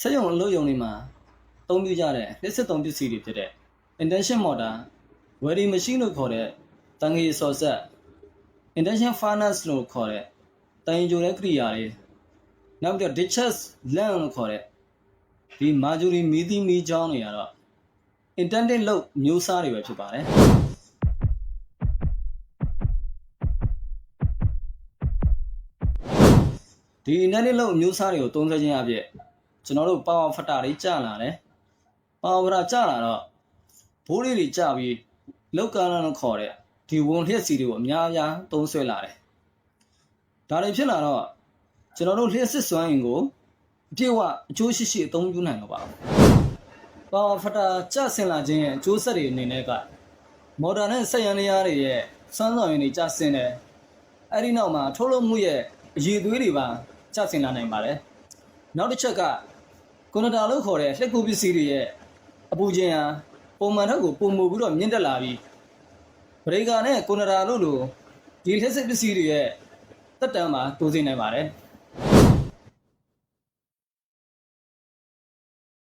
ဆက်ရုံအလုပ်ရုံတွေမှာအသုံးပြုကြတဲ့လက်စစ်သုံးပစ္စည်းတွေဖြစ်တဲ့ induction motor, welding machine လို့ခေါ်တဲ့တန်ငေဆော်ဆက် induction furnace လို့ခေါ်တဲ့တန်ရင်ကြိုတဲ့ကိရိယာတွေနောက်ပြီးတော့ ditches lamp လို့ခေါ်တဲ့ဒီ marjorie မီးသီးမီးချောင်းတွေကတော့ intended လို့မျိုးစားတွေပဲဖြစ်ပါတယ်ဒီ intended လို့မျိုးစားတွေကိုသုံးစွဲခြင်းအပြင် ကျွန်တော်တို့ power factor တွေကျလာတယ် power factor ကျလာတော့ဘိုးလေးတွေကျပြီးလောက်ကရလို့ခေါ်တဲ့ဒီဝန်လျက်စီတွေကိုအများအပြားသုံးစွဲလာတယ်ဒါတွေဖြစ်လာတော့ကျွန်တော်တို့လျှက်စစ်စွမ်းအင်ကိုအပြည့်အဝအကျိုးရှိရှိအသုံးပြုနိုင်တော့ပါဘူး power factor ကျဆင်းလာခြင်းရဲ့အကျိုးဆက်တွေအနေနဲ့ကမော်တာနဲ့ဆက်ရန်လျားတွေရဲ့စွမ်းဆောင်ရည်တွေကျဆင်းတယ်အဲ့ဒီနောက်မှာထုတ်လုပ်မှုရဲ့အရည်အသွေးတွေပါကျဆင်းလာနိုင်ပါတယ်နောက်တစ်ချက်က ကွန်ဒတာလို့ခေါ်တဲ့လက်ကူပစ္စည်းတွေရဲ့အပူချိန်ဟာပုံမှန်ထက်ကိုပုံမူပြီးတော့မြင့်တက်လာပြီးဘရိကာနဲ့ကွန်ဒတာလို့လိုဒီလက်စစ်ပစ္စည်းတွေရဲ့တက်တမ်းမှာတိုးစေနိုင်ပါတယ်